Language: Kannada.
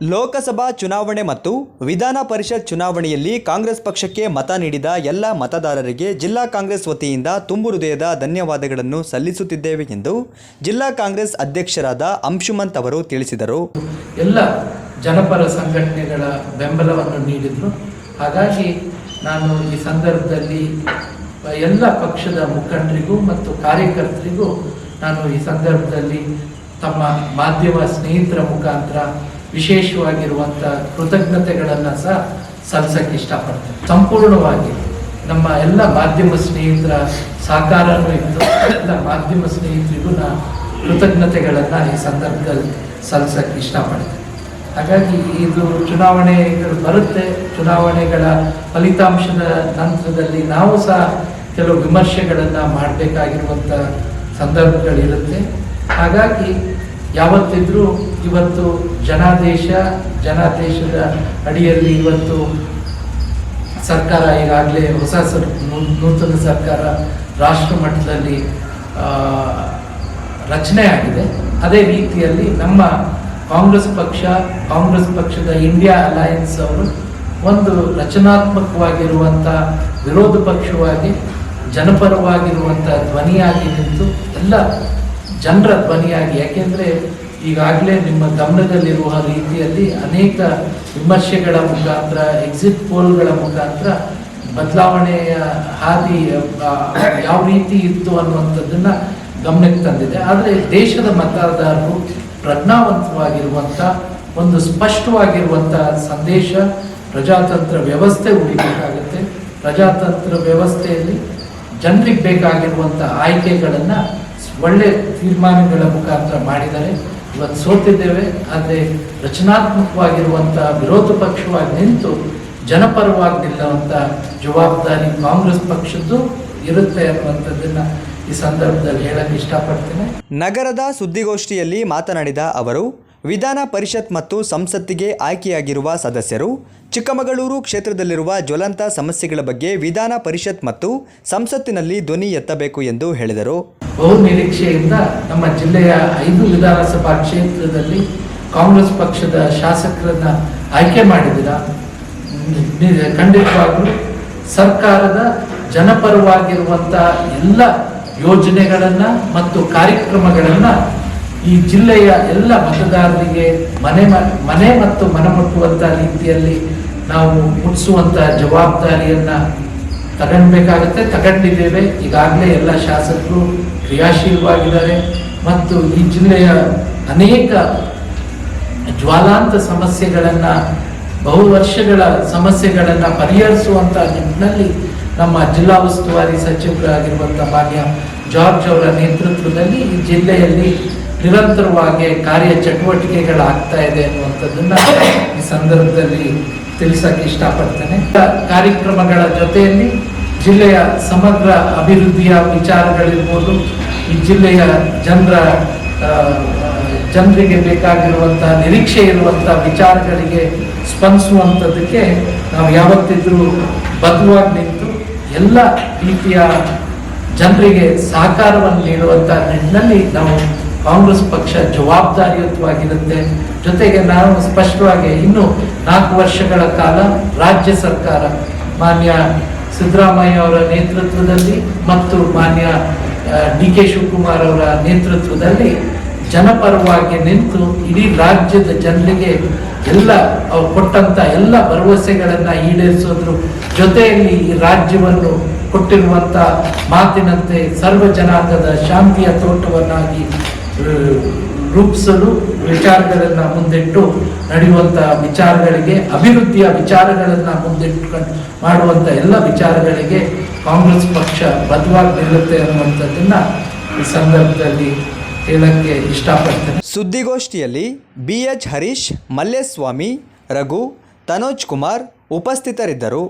ಲೋಕಸಭಾ ಚುನಾವಣೆ ಮತ್ತು ವಿಧಾನ ಪರಿಷತ್ ಚುನಾವಣೆಯಲ್ಲಿ ಕಾಂಗ್ರೆಸ್ ಪಕ್ಷಕ್ಕೆ ಮತ ನೀಡಿದ ಎಲ್ಲ ಮತದಾರರಿಗೆ ಜಿಲ್ಲಾ ಕಾಂಗ್ರೆಸ್ ವತಿಯಿಂದ ತುಂಬು ಹೃದಯದ ಧನ್ಯವಾದಗಳನ್ನು ಸಲ್ಲಿಸುತ್ತಿದ್ದೇವೆ ಎಂದು ಜಿಲ್ಲಾ ಕಾಂಗ್ರೆಸ್ ಅಧ್ಯಕ್ಷರಾದ ಅಂಶುಮಂತ್ ಅವರು ತಿಳಿಸಿದರು. ಎಲ್ಲ ಜನಪರ ಸಂಘಟನೆಗಳ ಬೆಂಬಲವನ್ನು ನೀಡಿದರು. ಹಾಗಾಗಿ ನಾನು ಈ ಸಂದರ್ಭದಲ್ಲಿ ಎಲ್ಲ ಪಕ್ಷದ ಮುಖಂಡರಿಗೂ ಮತ್ತು ಕಾರ್ಯಕರ್ತರಿಗೂ ನಾನು ಈ ಸಂದರ್ಭದಲ್ಲಿ ತಮ್ಮ ಮಾಧ್ಯಮ ಸ್ನೇಹಿತರ ಮುಖಾಂತರ ವಿಶೇಷವಾಗಿರುವಂಥ ಕೃತಜ್ಞತೆಗಳನ್ನು ಸಹ ಸಲ್ಲಿಸಕ್ಕೆ ಇಷ್ಟಪಡ್ತೇನೆ. ಸಂಪೂರ್ಣವಾಗಿ ನಮ್ಮ ಎಲ್ಲ ಮಾಧ್ಯಮ ಸ್ನೇಹಿತರ ಸಹಕಾರನೂ ಇತ್ತು ಎಲ್ಲ ಮಾಧ್ಯಮ ಸ್ನೇಹಿತರಿಗೂ ನಾ ಕೃತಜ್ಞತೆಗಳನ್ನು ಈ ಸಂದರ್ಭದಲ್ಲಿ ಸಲ್ಲಿಸಕ್ಕೆ ಇಷ್ಟಪಡ್ತೇನೆ. ಹಾಗಾಗಿ ಇದು ಚುನಾವಣೆಗಳು ಬರುತ್ತೆ. ಚುನಾವಣೆಗಳ ಫಲಿತಾಂಶದ ನಂತರದಲ್ಲಿ ನಾವು ಸಹ ಕೆಲವು ವಿಮರ್ಶೆಗಳನ್ನು ಮಾಡಬೇಕಾಗಿರುವಂಥ ಸಂದರ್ಭಗಳಿರುತ್ತೆ. ಹಾಗಾಗಿ ಯಾವತ್ತಿದ್ರೂ ಇವತ್ತು ಜನಾದೇಶ, ಜನಾದೇಶದ ಅಡಿಯಲ್ಲಿ ಇವತ್ತು ಸರ್ಕಾರ ಈಗಾಗಲೇ ಹೊಸ ಸರ್ ನೂತನ ಸರ್ಕಾರ ರಾಷ್ಟ್ರ ಮಟ್ಟದಲ್ಲಿ ರಚನೆ ಆಗಿದೆ ಅದೇ ರೀತಿಯಲ್ಲಿ ನಮ್ಮ ಕಾಂಗ್ರೆಸ್ ಪಕ್ಷ, ಕಾಂಗ್ರೆಸ್ ಪಕ್ಷದ ಇಂಡಿಯಾ ಅಲಯನ್ಸ್ ಅವರು ಒಂದು ರಚನಾತ್ಮಕವಾಗಿರುವಂಥ ವಿರೋಧ ಪಕ್ಷವಾಗಿ, ಜನಪರವಾಗಿರುವಂಥ ಧ್ವನಿಯಾಗಿ ನಿಂತು ಎಲ್ಲ ಜನರ ಧ್ವನಿಯಾಗಿ. ಯಾಕೆಂದರೆ ಈಗಾಗಲೇ ನಿಮ್ಮ ಗಮನದಲ್ಲಿರುವ ರೀತಿಯಲ್ಲಿ ಅನೇಕ ವಿಮರ್ಶೆಗಳ ಮುಖಾಂತರ ಎಕ್ಸಿಟ್ ಪೋಲ್ಗಳ ಮುಖಾಂತರ ಬದಲಾವಣೆಯ ಹಾದಿ ಯಾವ ರೀತಿ ಇತ್ತು ಅನ್ನುವಂಥದ್ದನ್ನ ಗಮನಕ್ಕೆ ತಂದಿದೆ. ಆದರೆ ದೇಶದ ಮತದಾರರು ಪ್ರಜ್ಞಾವಂತವಾಗಿರುವಂಥ ಒಂದು ಸ್ಪಷ್ಟವಾಗಿರುವಂಥ ಸಂದೇಶ ಪ್ರಜಾತಂತ್ರ ವ್ಯವಸ್ಥೆ ಉಳಿಬೇಕಾಗುತ್ತೆ ಪ್ರಜಾತಂತ್ರ ವ್ಯವಸ್ಥೆಯಲ್ಲಿ ಜನರಿಗೆ ಬೇಕಾಗಿರುವಂಥ ಆಯ್ಕೆಗಳನ್ನು ಒಳ್ಳೆ ತೀರ್ಮಾನಗಳ ಮುಖಾಂತರ ಮಾಡಿದ್ದಾರೆ ಇವತ್ತು ಸೋತಿದ್ದೇವೆ, ಆದರೆ ರಚನಾತ್ಮಕವಾಗಿರುವಂಥ ವಿರೋಧ ಪಕ್ಷವಾಗಿ ನಿಂತು ಜನಪರವಾಗಿ ನಿಲ್ಲುವಂಥ ಜವಾಬ್ದಾರಿ ಕಾಂಗ್ರೆಸ್ ಪಕ್ಷದ್ದು ಇರುತ್ತೆ ಅನ್ನುವಂಥದ್ದನ್ನು ಈ ಸಂದರ್ಭದಲ್ಲಿ ಹೇಳಕ್ಕೆ ಇಷ್ಟಪಡ್ತೇನೆ. ನಗರದ ಸುದ್ದಿಗೋಷ್ಠಿಯಲ್ಲಿ ಮಾತನಾಡಿದ ಅವರು ವಿಧಾನ ಪರಿಷತ್ ಮತ್ತು ಸಂಸತ್ತಿಗೆ ಆಯ್ಕೆಯಾಗಿರುವ ಸದಸ್ಯರು ಚಿಕ್ಕಮಗಳೂರು ಕ್ಷೇತ್ರದಲ್ಲಿರುವ ಜ್ವಲಂತ ಸಮಸ್ಯೆಗಳ ಬಗ್ಗೆ ವಿಧಾನ ಪರಿಷತ್ ಮತ್ತು ಸಂಸತ್ತಿನಲ್ಲಿ ಧ್ವನಿ ಎತ್ತಬೇಕು ಎಂದು ಹೇಳಿದರು. ಬಹು ನಿರೀಕ್ಷೆಯಿಂದ ನಮ್ಮ ಜಿಲ್ಲೆಯ ಐದು ವಿಧಾನಸಭಾ ಕ್ಷೇತ್ರದಲ್ಲಿ ಕಾಂಗ್ರೆಸ್ ಪಕ್ಷದ ಶಾಸಕರನ್ನ ಆಯ್ಕೆ ಮಾಡಿದ್ದೀರಾ? ನಿ- ಖಂಡಿತವಾಗ್ಲೂ ಸರ್ಕಾರದ ಜನಪರವಾಗಿರುವಂತಹ ಎಲ್ಲ ಯೋಜನೆಗಳನ್ನು ಮತ್ತು ಕಾರ್ಯಕ್ರಮಗಳನ್ನ ಈ ಜಿಲ್ಲೆಯ ಎಲ್ಲ ಮತದಾರರಿಗೆ ಮನೆ ಮನೆ ಮತ್ತು ಮನಮುಟ್ಟುವಂಥ ರೀತಿಯಲ್ಲಿ ನಾವು ಮುಟ್ಟಿಸುವಂಥ ಜವಾಬ್ದಾರಿಯನ್ನ ತಗೊಳ್ಬೇಕಾಗತ್ತೆ ತಗೊಂಡಿದ್ದೇವೆ ಈಗಾಗಲೇ ಎಲ್ಲ ಶಾಸಕರು ಕ್ರಿಯಾಶೀಲವಾಗಿದ್ದಾರೆ. ಮತ್ತು ಈ ಜಿಲ್ಲೆಯ ಅನೇಕ ಜ್ವಾಲಾಂತ ಸಮಸ್ಯೆಗಳನ್ನು, ಬಹು ವರ್ಷಗಳ ಸಮಸ್ಯೆಗಳನ್ನು ಪರಿಹರಿಸುವಂಥ ನಿಟ್ಟಿನಲ್ಲಿ ನಮ್ಮ ಜಿಲ್ಲಾ ಉಸ್ತುವಾರಿ ಸಚಿವರಾಗಿರುವಂಥ ಭಾಗ್ಯ ಜಾರ್ಜ್ ಅವರ ನೇತೃತ್ವದಲ್ಲಿ ಈ ಜಿಲ್ಲೆಯಲ್ಲಿ ನಿರಂತರವಾಗಿ ಕಾರ್ಯ ಚಟುವಟಿಕೆಗಳಾಗ್ತಾ ಇದೆ ಅನ್ನುವಂಥದ್ದನ್ನ ಈ ಸಂದರ್ಭದಲ್ಲಿ ತಿಳಿಸಕ್ಕೆ ಇಷ್ಟಪಡ್ತೇನೆ. ಕಾರ್ಯಕ್ರಮಗಳ ಜೊತೆಯಲ್ಲಿ ಜಿಲ್ಲೆಯ ಸಮಗ್ರ ಅಭಿವೃದ್ಧಿಯ ವಿಚಾರಗಳಿರ್ಬೋದು. ಈ ಜಿಲ್ಲೆಯ ಜನರ ಜನರಿಗೆ ಬೇಕಾಗಿರುವಂತಹ ನಿರೀಕ್ಷೆ ಇರುವಂತಹ ವಿಚಾರಗಳಿಗೆ ಸ್ಪಂದಿಸುವಂಥದ್ದಕ್ಕೆ ನಾವು ಯಾವತ್ತಿದ್ರೂ ಬದ್ಧವಾಗಿ ನಿಂತು ಎಲ್ಲ ರೀತಿಯ ಜನರಿಗೆ ಸಹಕಾರವನ್ನು ನೀಡುವಂಥ ನಿಟ್ಟಿನಲ್ಲಿ ನಾವು ಕಾಂಗ್ರೆಸ್ ಪಕ್ಷ ಜವಾಬ್ದಾರಿಯುತವಾಗಿರುತ್ತೆ. ಜೊತೆಗೆ ನಾನು ಸ್ಪಷ್ಟವಾಗಿ ಇನ್ನು ನಾಲ್ಕು ವರ್ಷಗಳ ಕಾಲ ರಾಜ್ಯ ಸರ್ಕಾರ, ಮಾನ್ಯ ಸಿದ್ದರಾಮಯ್ಯ ಅವರ ನೇತೃತ್ವದಲ್ಲಿ ಮತ್ತು ಮಾನ್ಯ ಡಿ ಕೆ ಶಿವಕುಮಾರ್ ಅವರ ನೇತೃತ್ವದಲ್ಲಿ ಜನಪರವಾಗಿ ನಿಂತು ಇಡೀ ರಾಜ್ಯದ ಜನರಿಗೆ ಎಲ್ಲ, ಅವ್ರು ಕೊಟ್ಟಂತ ಎಲ್ಲ ಭರವಸೆಗಳನ್ನು ಈಡೇರಿಸೋದ್ರ. ಜೊತೆಯಲ್ಲಿ ಈ ರಾಜ್ಯವನ್ನು ಕೊಟ್ಟಿರುವಂಥ ಮಾತಿನಂತೆ ಸರ್ವ ಜನಾಂಗದ ಶಾಂತಿಯ ತೋಟವನ್ನಾಗಿ ರೂಪಿಸಲು ವಿಚಾರಗಳನ್ನ ಮುಂದಿಟ್ಟು ನಡೆಯುವಂತ ವಿಚಾರಗಳಿಗೆ, ಅಭಿವೃದ್ಧಿಯ ವಿಚಾರಗಳನ್ನು ಮುಂದಿಟ್ಟುಕೊಂಡು ಮಾಡುವಂತ ಎಲ್ಲ ವಿಚಾರಗಳಿಗೆ ಕಾಂಗ್ರೆಸ್ ಪಕ್ಷ ಬದ್ಧವಾಗಿ ನಿಲ್ಲುತ್ತೆ ಅನ್ನುವಂಥದ್ದನ್ನು ಈ ಸಂದರ್ಭದಲ್ಲಿ ಹೇಳಕ್ಕೆ ಇಷ್ಟಪಡ್ತೇನೆ. ಸುದ್ದಿಗೋಷ್ಠಿಯಲ್ಲಿ ಬಿ ಎಚ್ ಹರೀಶ್, ಮಲ್ಲೇಸ್ವಾಮಿ, ರಘು, ತನೋಜ್ ಕುಮಾರ್ ಉಪಸ್ಥಿತರಿದ್ದರು.